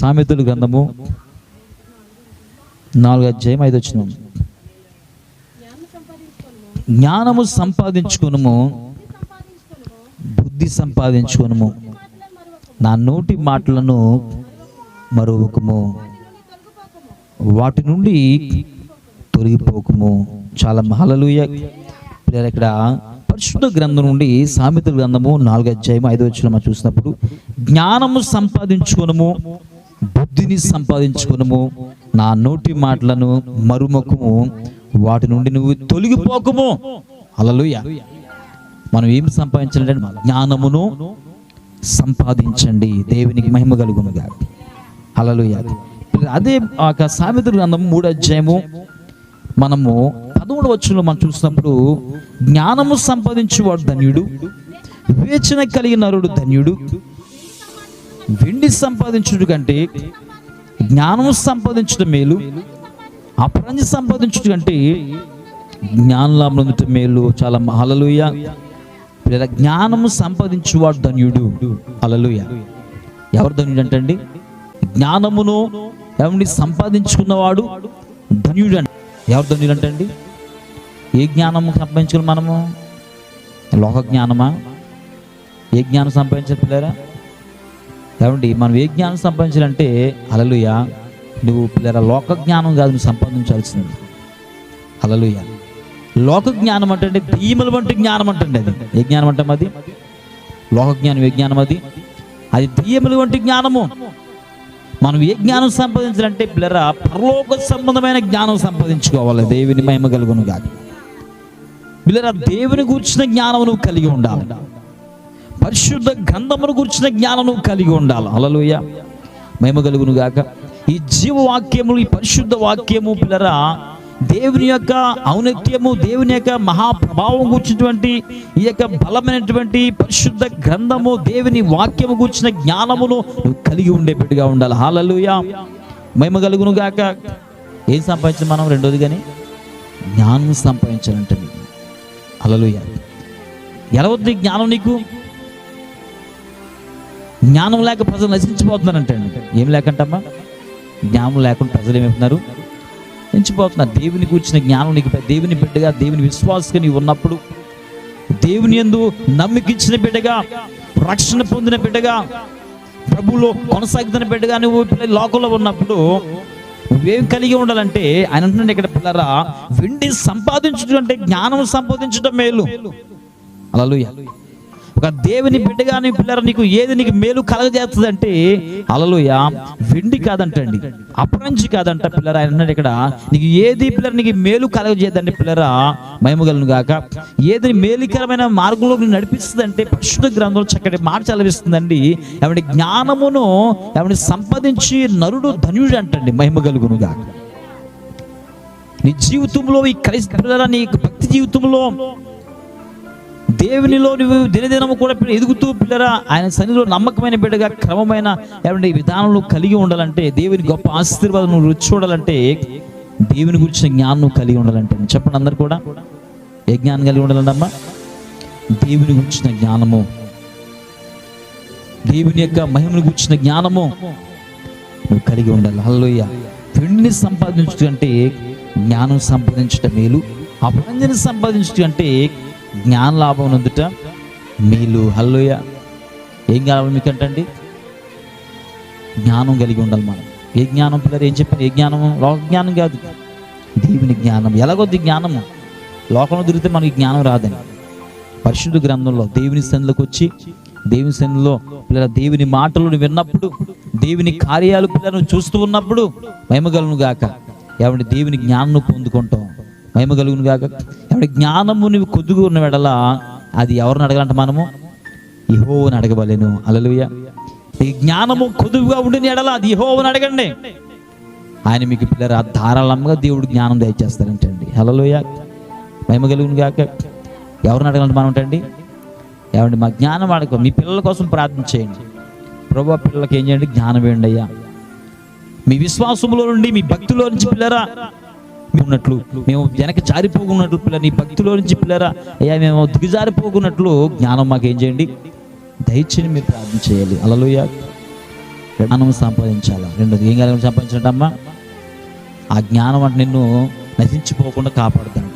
సామెతలు గ్రంథము నాలుగు అధ్యాయం ఐదు వచ్చిన జ్ఞానము సంపాదించుకునుము బుద్ధి సంపాదించుకునుము. నా నోటి మాటలను మరువకము. వాటి నుండి తొలగిపోకము. చాలా మహలలుయ పిల్లలు ఇక్కడ పరిశుద్ధ గ్రంథం నుండి సామెతల గ్రంథము నాలుగు అధ్యాయం ఐదో వచ్చిన చూసినప్పుడు జ్ఞానము సంపాదించుకునము బుద్ధిని సంపాదించుకునము. నా నోటి మాటలను మరుమకుము వాటి నుండి నువ్వు తొలగిపోకము. అలలుయ మనం ఏం సంపాదించాలంటే జ్ఞానమును సంపాదించండి. దేవునికి మహిమ కలుగును కాదు అలలుయ అదే ఆ యొక్క గ్రంథం మూడు అధ్యాయము మనము పదమూడు వచ్చంలో మనం చూసినప్పుడు జ్ఞానము సంపాదించేవాడు ధన్యుడు వివేచన కలిగిన నరుడు ధన్యుడు వెండి సంపాదించుట కంటే జ్ఞానము సంపాదించడం మేలు అపరంజి సంపాదించుట కంటే జ్ఞానలాభం మేలు. చాలా హలలుయ లేదా జ్ఞానము సంపాదించువాడు ధన్యుడు. అలలుయ ఎవరు ధన్యుడు అంటే జ్ఞానమును ఎవరిని సంపాదించుకున్నవాడు ధన్యుడు అంట ఎవరు ధన్యుడు అంటండి? ఏ జ్ఞానము సంపాదించుకుని మనము? లోక జ్ఞానమా? ఏ జ్ఞానం సంపాదించారు పిల్లరా? కాబట్టి మనం ఏ జ్ఞానం సంపాదించాలంటే అలలుయ నువ్వు పిల్లరా లోక జ్ఞానం కాదు నువ్వు సంపాదించాల్సింది. అలలుయ లోక జ్ఞానం అంటే అంటే వంటి జ్ఞానం అంటే అది. ఏ జ్ఞానం అంటాం అది లోక జ్ఞానం ఏ జ్ఞానం అది? అది దీయముల వంటి జ్ఞానము. మనం ఏ జ్ఞానం సంపాదించాలంటే పిల్లరా పరలోక సంబంధమైన జ్ఞానం సంపాదించుకోవాలి దేవుని మహిమ కలుగును కాదు పిల్లరా దేవుని కూర్చిన జ్ఞానం నువ్వు కలిగి ఉండాలి. పరిశుద్ధ గంధమును గురించిన జ్ఞానం కలిగి ఉండాలి. అలలుయ మేము కలుగును గాక. ఈ జీవవాక్యము ఈ పరిశుద్ధ వాక్యము పిల్లరా దేవుని యొక్క ఔన్నత్యము దేవుని యొక్క మహాప్రభావం కూర్చున్నటువంటి ఈ యొక్క బలమైనటువంటి పరిశుద్ధ గ్రంథము దేవుని వాక్యము కూర్చిన జ్ఞానమును కలిగి ఉండే బిడ్డగా ఉండాలి. హాలలుయ మేము కలుగును గాక. ఏం సంపాదించిన మనం రెండోది కానీ జ్ఞానం సంపాదించాలంటే. అలలుయ ఎలా వద్దు జ్ఞానం నీకు? జ్ఞానం లేక ప్రజలు నశించిపోతున్నారంటే ఏం లేకంటమ్మా? జ్ఞానం లేకుండా ప్రజలు ఏమవుతున్నారు నశించిపోతున్నారు. దేవుని కూర్చిన జ్ఞానం నీకు దేవుని బిడ్డగా దేవుని విశ్వాసగా నీవు ఉన్నప్పుడు దేవుని ఎందు నమ్మికించిన బిడ్డగా రక్షణ పొందిన బిడ్డగా ప్రభువులో కొనసాగుతున్న బిడ్డగా నువ్వు లోకంలో ఉన్నప్పుడు నువ్వేం కలిగి ఉండాలంటే ఆయన అంటున్నాడు ఇక్కడ పిల్లరా వెండి సంపాదించడం అంటే జ్ఞానం సంపాదించడం మేలు. అలా ఒక దేవుని బిడ్డగాని పిల్లర నీకు ఏది నీకు మేలు కలగజేస్తుంది అంటే అలలుయ వెండి కాదంటండి అపరంచి కాదంట పిల్లర ఆయన అన్నాడు ఇక్కడ నీకు ఏది పిల్లర నీకు మేలు కలగజేయదండి పిల్లర మహిమగలను గాక. ఏది మేలుకరమైన మార్గంలో నడిపిస్తుంది అంటే పరిశుద్ధ గ్రంథం చక్కటి మాట చదివిస్తుందండి ఏమంటే జ్ఞానమును ఏమంటే సంపాదించి నరుడు ధనుడు అంటండి మహిమగలుగును గాక. నీ జీవితంలో ఈ క్రైస్తవ నీ భక్తి జీవితంలో దేవునిలో నువ్వు దినదినము కూడా ఎదుగుతూ పిల్లరా ఆయన సన్నిధిలో నమ్మకమైన బిడ్డగా క్రమమైన ఏమంటే విధానంలో కలిగి ఉండాలంటే దేవుని గొప్ప ఆశీర్వాదం నువ్వు రుచి చూడాలంటే దేవుని గురించిన జ్ఞానం నువ్వు కలిగి ఉండాలంటే చెప్పండి అందరు కూడా. ఏ జ్ఞానం కలిగి ఉండాలంటమ్మా దేవుని గురించిన జ్ఞానము. దేవుని యొక్క మహిమను గురించిన జ్ఞానము నువ్వు కలిగి ఉండాలి. హల్లోయ వెండిని సంపాదించడం అంటే జ్ఞానం సంపాదించటం మేలు. అపరంజని సంపాదించడం అంటే జ్ఞాన లాభం నొందుట మీలు హల్లుయ ఏం కావాలి మీకు అంటండి? జ్ఞానం కలిగి ఉండాలి మనం. ఏ జ్ఞానం పిల్లలు ఏం చెప్పారు? ఏ జ్ఞానము? లోక జ్ఞానం కాదు. దేవుని జ్ఞానం. ఎలాగొద్ది జ్ఞానము? లోకంలో దొరికితే మనకి జ్ఞానం రాదని. పరిశుద్ధ గ్రంథంలో దేవుని సన్నిలోకి వచ్చి దేవుని సన్నిలో పిల్లల దేవుని మాటలను విన్నప్పుడు దేవుని కార్యాలు పిల్లలను చూస్తూ ఉన్నప్పుడు మేమగలను గాక. ఏమంటే దేవుని జ్ఞానం పొందుకుంటాం. మహిమగలుగును గాక. ఎవరి జ్ఞానము నువ్వు కొద్దుగా ఉన్న వెడల అది ఎవరిని అడగాలంట మనము? ఇహోని అడగబలేను అలలుయ ఈ జ్ఞానము కొద్దుగా ఉండిన ఎడల అది ఇహోవని అడగండి. ఆయన మీకు పిల్లలు ధారాళంగా దేవుడు జ్ఞానం దయచేస్తారంటండి. హలలోయ మహిమ కలుగును గాక. ఎవరిని అడగాలంటే మనం అంటండి? ఏమండి మా జ్ఞానం అడగ మీ పిల్లల కోసం ప్రార్థన చేయండి. ప్రభు పిల్లలకి ఏం చేయండి? జ్ఞానం వేయండి అయ్యా. మీ విశ్వాసములో నుండి మీ భక్తిలో నుంచి పిల్లరా ఉన్నట్లు. మేము వెనక జారిపోకున్నట్లు పిల్ల నీ భక్తిలో నుంచి పిల్లరా. అయ్యా మేము దిగజారిపోకున్నట్లు జ్ఞానం మాకు ఏం చేయండి? దయచేసి మీరు ప్రార్థన చేయాలి. అలలోయ జ్ఞానం సంపాదించాలా? రెండోది ఏం కాలం సంపాదించినట్టమ్మా? ఆ జ్ఞానం అంటే నిన్ను నశించిపోకుండా కాపాడుతాను